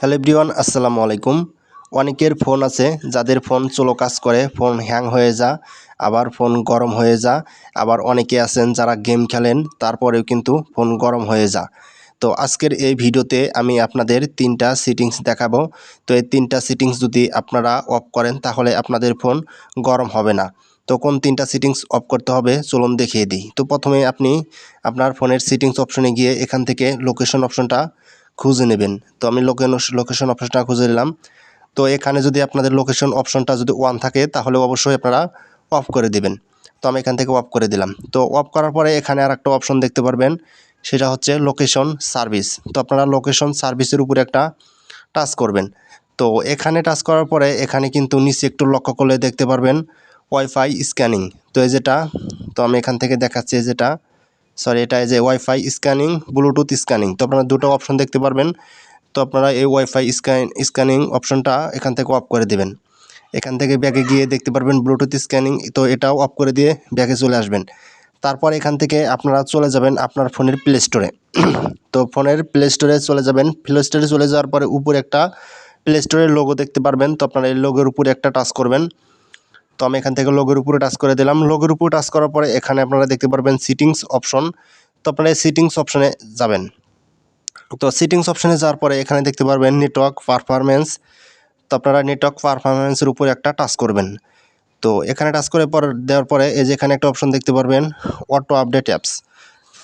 Hello everyone, আসসালামু আলাইকুম। অনেকের ফোন আছে, যাদের ফোন চলো কাজ করে, ফোন হ্যাং হয়ে যা, আবার ফোন গরম হয়ে যা। আবার অনেকে আছেন যারা গেম খেলেন, তারপরেও কিন্তু ফোন গরম হয়ে যা। তো আজকের এই ভিডিওতে আমি আপনাদের তিনটা সিটিংস দেখাবো। তো এই তিনটা সিটিংস যদি আপনারা অফ করেন, তাহলে আপনাদের ফোন গরম হবে না। তো কোন তিনটা সিটিংস অফ করতে হবে, চলুন দেখিয়ে দিই। তো প্রথমে আপনি আপনার ফোনের সিটিংস অপশনে গিয়ে এখান থেকে লোকেশন অপশনটা খুঁজে নেবেন। তো আমি লোকেশন অপশনটা খুঁজে নিলাম। তো এখানে যদি আপনাদের লোকেশন অপশনটা যদি ওয়ান থাকে, তাহলে অবশ্যই আপনারা অফ করে দিবেন। তো আমি এখান থেকে অফ করে দিলাম। তো অফ করার পরে এখানে আর একটা অপশন দেখতে পারবেন। সেটা হচ্ছে লোকেশন সার্ভিস তো আপনারা লোকেশন সার্ভিসের উপরে একটা টাচ করবেন। তো এখানে টাচ করার পরে এখানে কিন্তু নিচে একটু লক্ষ্য করলে দেখতে পারবেন ওয়াইফাই স্ক্যানিং তো এই যেটা, তো আমি এখান থেকে দেখাচ্ছি যেটা। সরি এটা যে ওয়াইফাই স্ক্যানিং ব্লুটুথ স্ক্যানিং তো আপনারা দুটো অপশন দেখতে পারবেন। তো আপনারা এই ওয়াইফাই স্ক্যান স্ক্যানিং অপশনটা এখান থেকে অফ করে দেবেন। এখান থেকে ব্যাগে গিয়ে দেখতে পারবেন ব্লুটুথ স্ক্যানিং তো এটাও অফ করে দিয়ে ব্যাগে চলে আসবেন। তারপর এখান থেকে আপনারা চলে যাবেন আপনার ফোনের প্লে স্টোরে তো ফোনের প্লে স্টোরে চলে যাবেন। প্লে স্টোরে চলে যাওয়ার পরে উপরে একটা প্লে স্টোরের লোগো দেখতে পারবেন। তো আপনারা এই লোগোর উপরে একটা টাচ করবেন। তো আমি এখান থেকে লোগোর উপরে টাচ করে দিলাম। লোগোর উপরে টাচ করার পরে এখানে আপনারা দেখতে পারবেন সিটিংস অপশন তো আপনারা এই সিটিংস অপশনে যাবেন। তো সিটিংস অপশনে যাওয়ার পরে এখানে দেখতে পারবেন নেটওয়ার্ক পারফরমেন্স তো আপনারা নেটওয়ার্ক পারফরমেন্সের উপরে একটা টাচ করবেন। তো এখানে টাচ করে পর দেওয়ার পরে এই যে এখানে একটা অপশন দেখতে পারবেন অটো আপডেট অ্যাপস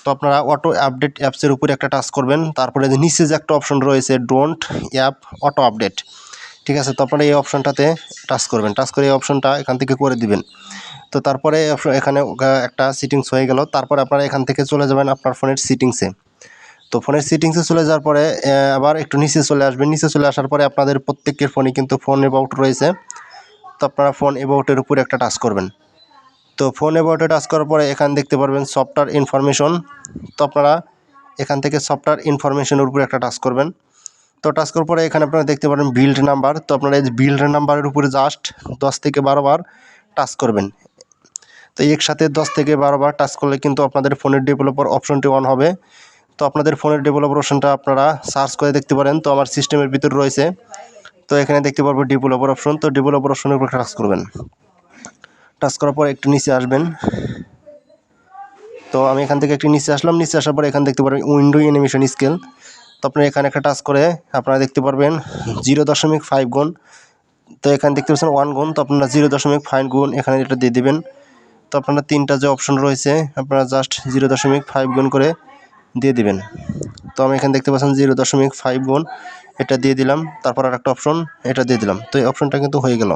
তো আপনারা অটো আপডেট অ্যাপসের উপরে একটা টাচ করবেন। তারপরে নিচে যে একটা অপশন রয়েছে ডোন্ট অ্যাপ অটো আপডেট ঠিক আছে তো আপনারা এই অপশনটাতে টাচ করবেন। টাচ করে এই অপশনটা এখান থেকে করে দিবেন। তো তারপরে এখানে একটা সিটিংস হয়ে গেল। তারপরে আপনারা এখান থেকে চলে যাবেন আপনার ফোনের সিটিংসে তো ফোনের সিটিংসে চলে যাওয়ার পরে আবার একটু নিচে চলে আসবেন। নিচে চলে আসার পরে আপনাদের প্রত্যেকের ফোনে কিন্তু ফোন এবাউট রয়েছে। তো আপনারা ফোন এবাউটের উপরে একটা টাচ করবেন। তো ফোন এবাউটে টাচ করার পরে এখানে দেখতে পারবেন সফটওয়্যার ইনফরমেশন তো আপনারা এখান থেকে সফটওয়্যার ইনফরমেশনের উপরে একটা টাচ করবেন। তো টাচ করার পরে এখানে আপনারা দেখতে পারেন বিল্ড নাম্বার তো আপনারা এই বিল্ড নাম্বারের উপরে জাস্ট দশ থেকে বারো বার টাচ করবেন। তো একসাথে দশ থেকে বারো বার টাচ করলে কিন্তু আপনাদের ফোনের ডেভেলপার অপশনটি অন হবে। তো আপনাদের ফোনের ডেভেলপার অপশনটা আপনারা সার্চ করে দেখতে পারেন। তো আমার সিস্টেমের ভিতরে রয়েছে। তো এখানে দেখতে পারব ডেভেলপার অপশন তো ডেভেলপার অপশনের উপর টাচ করবেন। টাচ করার পর একটু নিচে আসবেন। তো আমি এখান থেকে একটু নিচে আসলাম। নিচে আসার পর এখানে দেখতে পারবেন উইন্ডো অ্যানিমেশন স্কেল তো আপনি এখানে একটা টাচ করে আপনারা দেখতে পারবেন জিরো দশমিক ফাইভ গুণ। তো এখানে দেখতে পাচ্ছেন ওয়ান গুণ, তো আপনারা জিরো দশমিক ফাইভ গুণ এখানে এটা দিয়ে দেবেন। তো আপনারা তিনটা যে অপশন রয়েছে, আপনারা জাস্ট জিরো দশমিক ফাইভ গুণ করে দিয়ে দিবেন। তো আমি এখানে দেখতে পাচ্ছেন জিরো দশমিক ফাইভ গুণ, এটা দিয়ে দিলাম। তারপর আর একটা অপশন এটা দিয়ে দিলাম। তো এই অপশনটা কিন্তু হয়ে গেল।